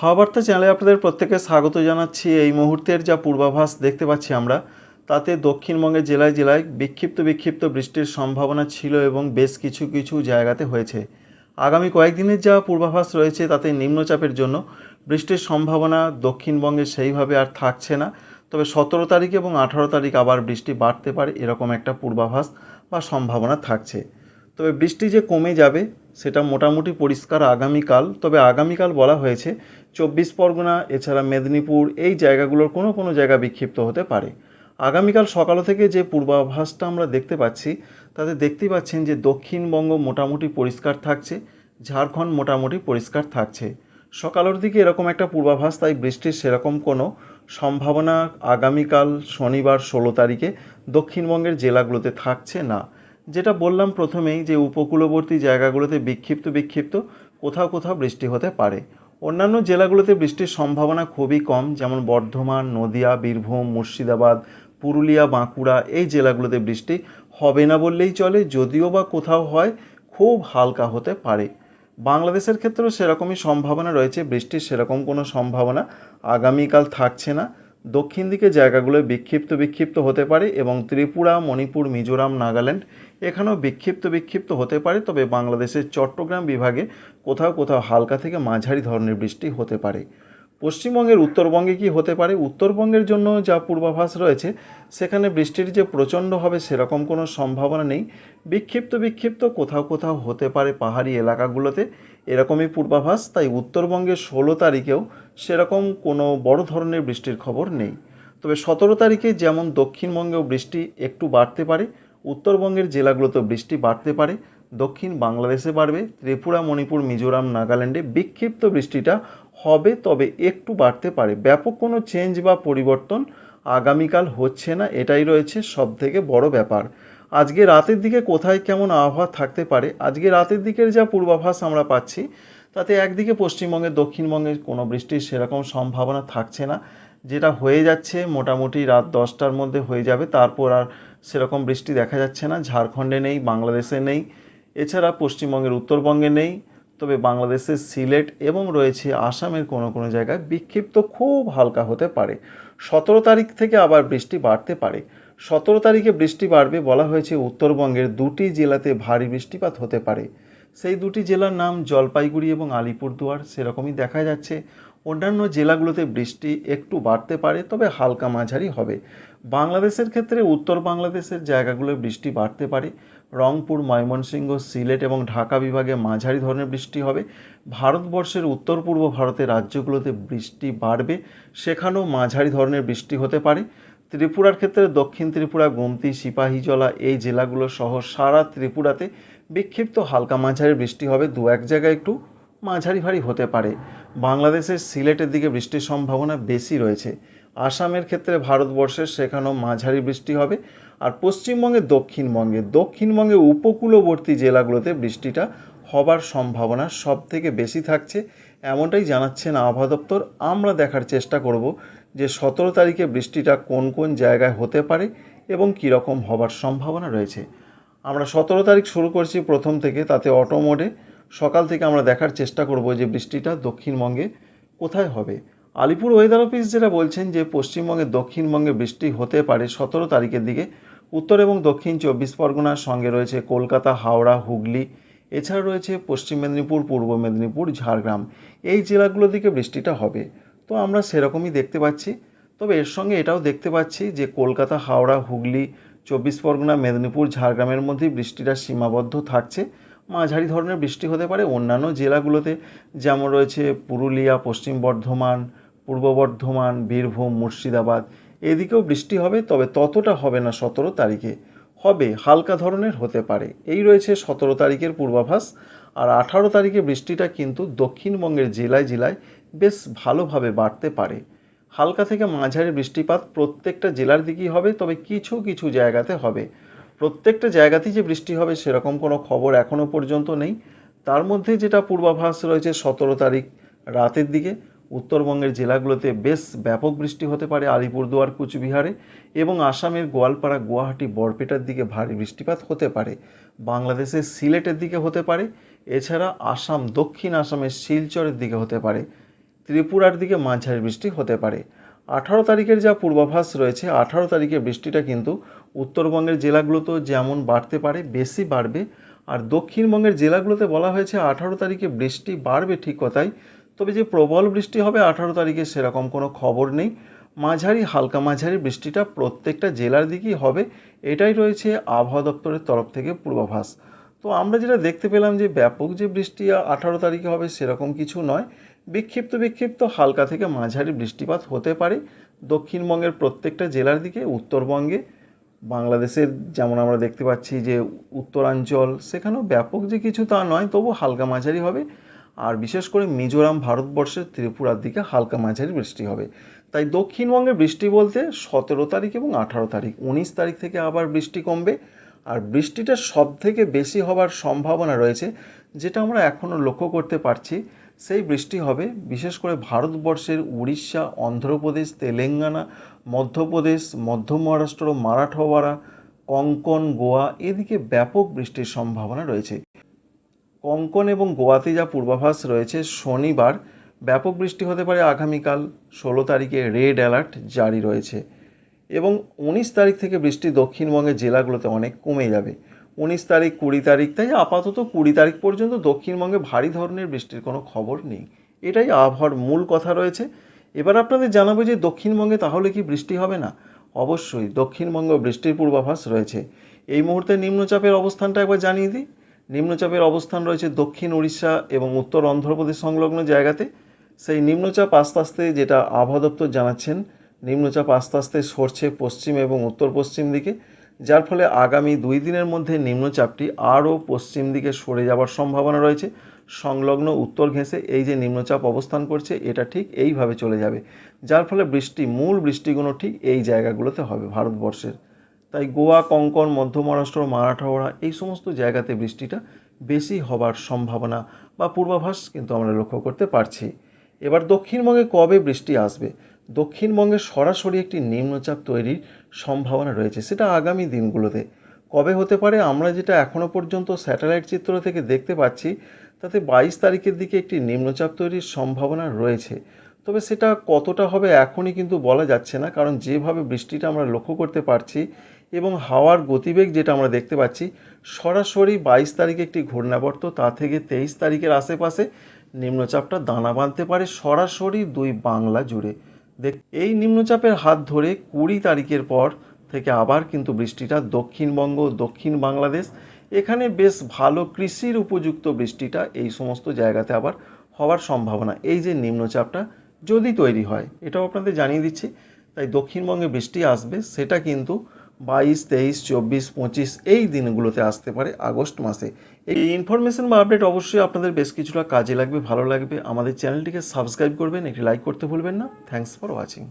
হাওয়াবার্তা চ্যানেলে আপনাদের প্রত্যেকে স্বাগত জানাচ্ছি। এই মুহূর্তের যা পূর্বাভাস দেখতে পাচ্ছি আমরা, তাতে দক্ষিণবঙ্গের জেলায় জেলায় বিক্ষিপ্ত বিক্ষিপ্ত বৃষ্টির সম্ভাবনা ছিল এবং বেশ কিছু কিছু জায়গাতে হয়েছে। আগামী কয়েকদিনের যা পূর্বাভাস রয়েছে, তাতে নিম্নচাপের জন্য বৃষ্টির সম্ভাবনা দক্ষিণবঙ্গে সেইভাবে আর থাকছে না। তবে সতেরো তারিখ এবং আঠারো তারিখ আবার বৃষ্টি বাড়তে পারে, এরকম একটা পূর্বাভাস বা সম্ভাবনা থাকছে। তবে বৃষ্টি যে কমে যাবে সেটা মোটামুটি পরিষ্কার আগামীকাল, তবে আগামীকাল বলা হয়েছে চব্বিশ পরগনা, এছাড়া মেদিনীপুর, এই জায়গাগুলোর কোনো কোনো জায়গা বিক্ষিপ্ত হতে পারে। আগামীকাল সকাল থেকে যে পূর্বাভাসটা আমরা দেখতে পাচ্ছি, তাতে দেখতেই পাচ্ছেন যে দক্ষিণবঙ্গ মোটামুটি পরিষ্কার থাকছে, ঝাড়খণ্ড মোটামুটি পরিষ্কার থাকছে। সকালের দিকে এরকম একটা পূর্বাভাস, তাই বৃষ্টির সেরকম কোনো সম্ভাবনা আগামীকাল শনিবার ষোলো তারিখে দক্ষিণবঙ্গের জেলাগুলোতে থাকছে না। যেটা বললাম প্রথমেই যে উপকূলবর্তী জায়গাগুলোতে বিক্ষিপ্ত বিক্ষিপ্ত, কোথাও কোথাও বৃষ্টি হতে পারে। অন্যান্য জেলাগুলোতে বৃষ্টির সম্ভাবনা খুবই কম, যেমন বর্ধমান, নদিয়া, বীরভূম, মুর্শিদাবাদ, পুরুলিয়া, বাঁকুড়া, এই জেলাগুলোতে বৃষ্টি হবে না বললেই চলে, যদিও বা কোথাও হয়, খুব হালকা হতে পারে। বাংলাদেশের ক্ষেত্রেও সেরকমই সম্ভাবনা রয়েছে, বৃষ্টির সেরকম কোনো সম্ভাবনা আগামীকাল থাকছে না। দক্ষিণ দিকে জায়গাগুলোয় বিক্ষিপ্ত বিক্ষিপ্ত হতে পারে এবং ত্রিপুরা, মণিপুর, মিজোরাম, নাগাল্যান্ড এখানেও বিক্ষিপ্ত বিক্ষিপ্ত হতে পারে, তবে বাংলাদেশের চট্টগ্রাম বিভাগে কোথাও কোথাও হালকা থেকে মাঝারি ধরনের বৃষ্টি হতে পারে। পশ্চিমবঙ্গের উত্তরবঙ্গে কি হতে পারে? উত্তরবঙ্গের জন্য যা পূর্বাভাস রয়েছে, সেখানে বৃষ্টির যে প্রচণ্ড হবে সেরকম কোনো সম্ভাবনা নেই। বিক্ষিপ্ত বিক্ষিপ্ত কোথাও কোথাও হতে পারে পাহাড়ি এলাকাগুলোতে, এরকমই পূর্বাভাস, তাই উত্তরবঙ্গের ষোলো তারিখেও সেরকম কোনো বড় ধরনের বৃষ্টির খবর নেই। তবে সতেরো তারিখে যেমন দক্ষিণবঙ্গেও বৃষ্টি একটু বাড়তে পারে উত্তরবঙ্গের জেলাগুলোতে বৃষ্টি বাড়তে পারে, দক্ষিণ বাংলাদেশে বাড়বে, ত্রিপুরা, মণিপুর, মিজোরাম, নাগাল্যান্ডে বিক্ষিপ্ত বৃষ্টিটা হবে, তবে একটু বাড়তে পারে। ব্যাপক কোনো চেঞ্জ বা পরিবর্তন আগামীকাল হচ্ছে না, এটাই রয়েছে সব থেকে বড় ব্যাপার। আজকে রাতের দিকে কোথায় কেমন আবহাওয়া থাকতে পারে? আজকে রাতের দিকের যা পূর্বাভাস আমরা পাচ্ছি, তাতে একদিকে পশ্চিমবঙ্গে দক্ষিণবঙ্গে কোনো বৃষ্টির সেরকম সম্ভাবনা থাকছে না যেটা হয়ে যাচ্ছে মোটামুটি রাত দশটার মধ্যে হয়ে যাবে। তারপর আর সেরকম বৃষ্টি দেখা যাচ্ছে না। ঝাড়খণ্ডে নেই, বাংলাদেশে নেই। এছাড়া পশ্চিমবঙ্গের উত্তরবঙ্গে নেই। তবে বাংলাদেশের সিলেট এবং রয়েছে আসামের কোনো কোনো জায়গায় বিক্ষিপ্ত খুব হালকা হতে পারে। সতেরো তারিখ থেকে আবার বৃষ্টি বাড়তে পারে। সতেরো তারিখে বৃষ্টি বাড়বে বলা হয়েছে উত্তরবঙ্গের দুটি জেলাতে ভারী বৃষ্টিপাত হতে পারে। সেই দুটি জেলার নাম জলপাইগুড়ি এবং আলিপুরদুয়ার, সেরকমই দেখা যাচ্ছে। অন্যান্য জেলাগুলোতে বৃষ্টি একটু বাড়তে পারে, তবে হালকা মাঝারি হবে। বাংলাদেশের ক্ষেত্রে উত্তর বাংলাদেশের জায়গাগুলোয় বৃষ্টি বাড়তে পারে। রংপুর, ময়মনসিংহ, সিলেট এবং ঢাকা বিভাগে মাঝারি ধরনের বৃষ্টি হবে। ভারতবর্ষের উত্তর পূর্ব ভারতের রাজ্যগুলোতে বৃষ্টি বাড়বে, সেখানেও মাঝারি ধরনের বৃষ্টি হতে পারে। ত্রিপুরার ক্ষেত্রে দক্ষিণ ত্রিপুরা, গোমতি, সিপাহীজলা এই জেলাগুলো সহ সারা ত্রিপুরাতে বিক্ষিপ্ত হালকা মাঝারি বৃষ্টি হবে। দু এক জায়গায় একটু মাঝারি ভারী হতে পারে। বাংলাদেশের সিলেটের দিকে বৃষ্টির সম্ভাবনা বেশি রয়েছে। আসামের ক্ষেত্রে ভারতবর্ষের সেখানেও মাঝারি বৃষ্টি হবে আর পশ্চিমবঙ্গে দক্ষিণবঙ্গে। দক্ষিণবঙ্গে উপকূলবর্তী জেলাগুলোতে বৃষ্টিটা হবার সম্ভাবনা সব থেকে বেশি থাকছে। এমনটাই জানাচ্ছেন আবহাওয়া দপ্তর। আমরা দেখার চেষ্টা করব যে সতেরো তারিখে বৃষ্টিটা কোন কোন জায়গায় হতে পারে এবং কীরকম হবার সম্ভাবনা রয়েছে। আমরা সতেরো তারিখ শুরু করছি প্রথম থেকে, তাতে অটো মোডে সকাল থেকে আমরা দেখার চেষ্টা করব যে বৃষ্টিটা দক্ষিণবঙ্গে কোথায় হবে। আলিপুর ওয়েদার অফিস যেটা বলছেন যে পশ্চিমবঙ্গে দক্ষিণবঙ্গে বৃষ্টি হতে পারে সতেরো তারিখের দিকে। উত্তর এবং দক্ষিণ চব্বিশ পরগনার সঙ্গে রয়েছে কলকাতা, হাওড়া, হুগলি। এছাড়া রয়েছে পশ্চিম মেদিনীপুর, পূর্ব মেদিনীপুর, ঝাড়গ্রাম। এই জেলাগুলোর দিকে বৃষ্টিটা হবে। তো আমরা সেরকমই দেখতে পাচ্ছি। তবে এর সঙ্গে এটাও দেখতে পাচ্ছি যে কলকাতা, হাওড়া, হুগলি, চব্বিশ পরগনা, মেদিনীপুর, ঝাড়গ্রামের মধ্যেই বৃষ্টিটা সীমাবদ্ধ থাকছে। মাঝারি ধরনের বৃষ্টি হতে পারে। অন্যান্য জেলাগুলোতে যেমন রয়েছে পুরুলিয়া, পশ্চিম বর্ধমান, পূর্ব বর্ধমান, বীরভূম, মুর্শিদাবাদ, এদিকেও বৃষ্টি হবে, তবে ততটা হবে না সতেরো তারিখে। হবে হালকা ধরনের হতে পারে। এই রয়েছে সতেরো তারিখের পূর্বাভাস। আর আঠারো তারিখে বৃষ্টিটা কিন্তু দক্ষিণবঙ্গের জেলায় জেলায় বেশ ভালোভাবে বাড়তে পারে। হালকা থেকে মাঝারি বৃষ্টিপাত প্রত্যেকটা জেলার দিকেই হবে, তবে কিছু কিছু জায়গাতে হবে। প্রত্যেকটা জায়গাতেই যে বৃষ্টি হবে সেরকম কোনো খবর এখনও পর্যন্ত নেই। তার মধ্যে যেটা পূর্বাভাস রয়েছে সতেরো তারিখ রাতের দিকে, উত্তরবঙ্গের জেলাগুলোতে বেশ ব্যাপক বৃষ্টি হতে পারে আলিপুরদুয়ার, কুচবিহারে এবং আসামের গোয়ালপাড়া, গুয়াহাটি, বরপেটার দিকে ভারী বৃষ্টিপাত হতে পারে। বাংলাদেশের সিলেটের দিকে হতে পারে, এছাড়া আসাম, দক্ষিণ আসামের শিলচরের দিকে হতে পারে, ত্রিপুরার দিকে মাঝারি বৃষ্টি হতে পারে। আঠারো তারিখের যা পূর্বাভাস রয়েছে, আঠারো তারিখে বৃষ্টিটা কিন্তু উত্তরবঙ্গের জেলাগুলোতেও যেমন বাড়তে পারে, বেশি বাড়বে। আর দক্ষিণবঙ্গের জেলাগুলোতে বলা হয়েছে আঠারো তারিখে বৃষ্টি বাড়বে ঠিক কথাই। তবে যে প্রবল বৃষ্টি হবে আঠারো তারিখে সেরকম কোনো খবর নেই। মাঝারি, হালকা মাঝারি বৃষ্টিটা প্রত্যেকটা জেলার দিকেই হবে। এটাই রয়েছে আবহাওয়া দপ্তরের তরফ থেকে পূর্বাভাস। তো আমরা যেটা দেখতে পেলাম যে ব্যাপক যে বৃষ্টি আঠারো তারিখে হবে সেরকম কিছু নয়। বিক্ষিপ্ত বিক্ষিপ্ত হালকা থেকে মাঝারি বৃষ্টিপাত হতে পারে দক্ষিণবঙ্গের প্রত্যেকটা জেলার দিকে, উত্তরবঙ্গে। বাংলাদেশের যেমন আমরা দেখতে পাচ্ছি যে উত্তরাঞ্চল, সেখানেও ব্যাপক যে কিছু তা নয়, তবু হালকা মাঝারি হবে। আর বিশেষ করে মিজোরাম ভারতবর্ষের ত্রিপুরার দিকে হালকা মাঝারি বৃষ্টি হবে। তাই দক্ষিণবঙ্গে বৃষ্টি বলতে সতেরো তারিখ এবং আঠারো তারিখ, উনিশ তারিখ থেকে আবার বৃষ্টি কমবে। আর বৃষ্টিটা সব থেকে বেশি হবার সম্ভাবনা রয়েছে, যেটা আমরা এখনও লক্ষ্য করতে পারছি। সেই বৃষ্টি হবে। বিশেষ করে ভারতবর্ষের উড়িষ্যা, অন্ধ্রপ্রদেশ, তেলেঙ্গানা, মধ্যপ্রদেশ, মধ্য মহারাষ্ট্র, মারাঠওয়াড়া, কঙ্কন, গোয়া এদিকে ব্যাপক বৃষ্টির সম্ভাবনা রয়েছে। কঙ্কন এবং গোয়াতে যা পূর্বাভাস রয়েছে, শনিবার ব্যাপক বৃষ্টি হতে পারে আগামীকাল। ষোলো তারিখে রেড অ্যালার্ট জারি রয়েছে এবং উনিশ তারিখ থেকে বৃষ্টি দক্ষিণবঙ্গের জেলাগুলোতে অনেক কমে যাবে। উনিশ তারিখ, কুড়ি তারিখ, তাই আপাতত কুড়ি তারিখ পর্যন্ত দক্ষিণবঙ্গে ভারী ধরনের বৃষ্টির কোনো খবর নেই। এটাই আবহাওয়ার মূল কথা রয়েছে। এবার আপনাদের জানাব যে দক্ষিণবঙ্গে তাহলে কি বৃষ্টি হবে না? অবশ্যই দক্ষিণবঙ্গ বৃষ্টির পূর্বাভাস রয়েছে। এই মুহূর্তে নিম্নচাপের অবস্থানটা একবার জানিয়ে দিই। নিম্নচাপের অবস্থান রয়েছে দক্ষিণ উড়িষ্যা এবং উত্তর অন্ধ্রপ্রদেশ সংলগ্ন জায়গাতে। সেই নিম্নচাপ আস্তে আস্তে যেটা আবহাওয়া দপ্তর জানাচ্ছেন, নিম্নচাপ আস্তে আস্তে সরছে পশ্চিম এবং উত্তর পশ্চিম দিকে। যার ফলে আগামী দুই দিনের মধ্যে নিম্নচাপটি আরও পশ্চিম দিকে সরে যাওয়ার সম্ভাবনা রয়েছে। সংলগ্ন উত্তর ঘেঁষে এই যে নিম্নচাপ অবস্থান করছে, এটা ঠিক এইভাবে চলে যাবে। যার ফলে বৃষ্টি, মূল বৃষ্টিগুলো ঠিক এই জায়গাগুলোতে হবে ভারতবর্ষের। তাই গোয়া, কঙ্কন, মধ্য মহারাষ্ট্র, মারাঠাওয়াড়া এই সমস্ত জায়গাতে বৃষ্টিটা বেশি হবার সম্ভাবনা বা পূর্বাভাস কিন্তু আমরা লক্ষ্য করতে পারছি। এবার দক্ষিণবঙ্গে কবে বৃষ্টি আসবে? দক্ষিণবঙ্গে সরাসরি একটি নিম্নচাপ তৈরির সম্ভাবনা রয়েছে। সেটা আগামী দিনগুলোতে। কবে হতে পারে? আমরা যেটা এখনও পর্যন্ত স্যাটেলাইট চিত্র থেকে দেখতে পাচ্ছি, তাতে বাইশ তারিখের দিকে একটি নিম্নচাপ তৈরির সম্ভাবনা রয়েছে। তবে সেটা কতটা হবে এখনই কিন্তু বলা যাচ্ছে না, কারণ যেভাবে বৃষ্টিটা আমরা লক্ষ্য করতে পারছি এবং হাওয়ার গতিবেগ যেটা আমরা দেখতে পাচ্ছি, সরাসরি বাইশ তারিখে একটি ঘূর্ণাবর্ত, তা থেকে তেইশ তারিখের আশেপাশে নিম্নচাপটা দানা বাঁধতে পারে সরাসরি দুই বাংলা জুড়ে। দেখ, এই নিম্নচাপের হাত ধরে কুড়ি তারিখের পর থেকে আবার কিন্তু বৃষ্টিটা দক্ষিণবঙ্গ, দক্ষিণ বাংলাদেশ, এখানে বেশ ভালো কৃষির উপযুক্ত বৃষ্টিটা এই সমস্ত জায়গাতে আবার হওয়ার সম্ভাবনা। এই যে নিম্নচাপটা যদি তৈরি হয়, এটাও আপনাদের জানিয়ে দিচ্ছি। তাই দক্ষিণবঙ্গে বৃষ্টি আসবে, সেটা কিন্তু বাইশ, তেইশ, চব্বিশ, পঁচিশ এই দিনগুলোতে আসতে পারে আগস্ট মাসে। এই ইনফরমেশন বা আপডেট অবশ্যই আপনাদের বেশ কিছুটা কাজে লাগবে, ভালো লাগবে। আমাদের চ্যানেলটিকে সাবস্ক্রাইব করবেন, একটি লাইক করতে ভুলবেন না। Thanks for watching